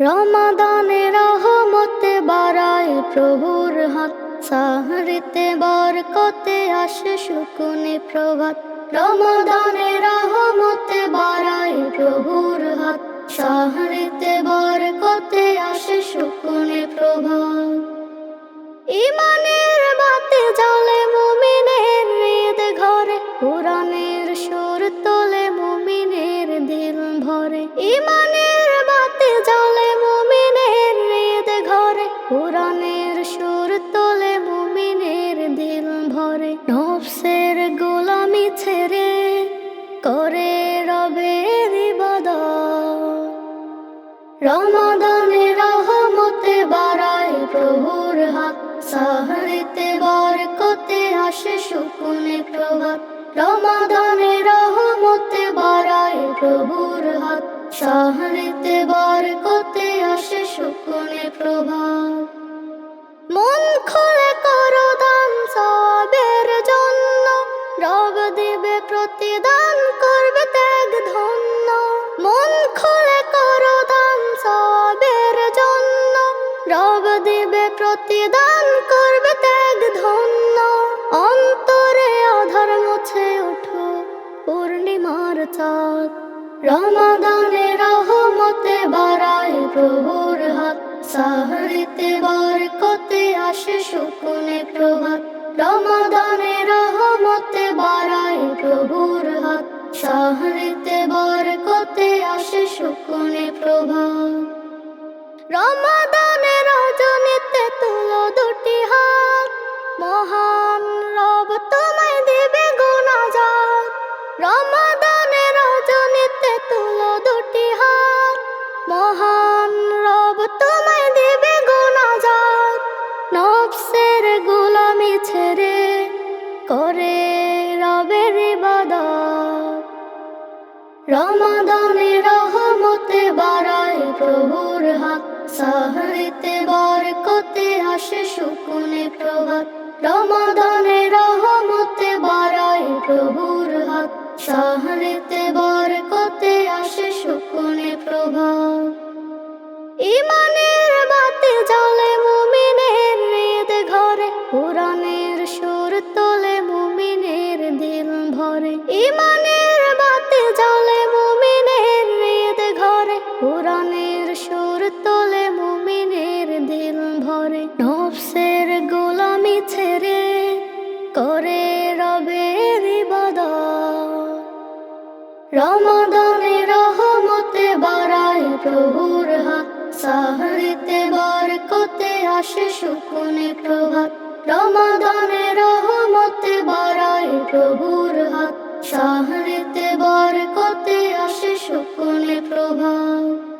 রমাদানে রহমতে বারাই প্রভুর হাত। সাহরিতে বরকতে আসে শুকুনে প্রভাত। রমাদানে রহমতে বারাই প্রভুর হাত। সাহরিতে বরকতে আসে শুকুনে প্রভাত। কোরআনের সুর তোলে মুমিনের দিল ভরে, নফসের গোলামি ছেড়ে করে রবের ইবাদত। রমাদানে রহমতে বাড়ায় প্রভুর হাত, সাহরিতে বরকতে আসে শুকুনে প্রভাত। রমাদানে রহমতে বাড়ায় প্রভুর হাত, সাহরিতে বরকতে আসে শুকুনে প্রভাত। প্রতিদান করবে ত্যাগ ধন্য। মন খুলে করো দান সবের জন্য। রব দিবে প্রতিদান করবে ত্যাগ ধন্য। অন্তরে আধার মুছে ওঠো পূর্ণিমার চাঁদ। রমাদানে রহমতে বাড়ায় প্রভুর হাত। সাহরিতে বরকতে আসে শুকুনে প্রভাত। রমাদানে রহমতে বাড়ায় প্রভুর হাত সাহরিতে বরকতে আসে শুকুনে প্রভা। রমাদানে রজনীতে তুলো দুটি হাত, মহান রব তোমায় দেবে গুণাজাত। রমাদানে রমাদানে রহমতে বাড়ায় প্রভুর হাত। সাহরিতে বরকতে আসে শুকুনে প্রভাত। রমাদানে রহমতে বাড়ায় প্রভুর হাত। সাহরিতে বরকতে আসে শুকুনে প্রভাত। ইমানের বাতে জ্বলে মুমিনের হৃদ ঘরে। কোরআনের সুর তোলে মুমিনের দিল ভরে। ইমানের বাতে জ্বলে রমাদানে রহমতে বাড়ায় প্রভুর হাত, সাহরিতে বরকতে আসে শুকুনে প্রভাত। রমাদানে রহমতে বাড়ায় প্রভুর হাত, সাহরিতে বরকতে আসে শুকুনে প্রভাত।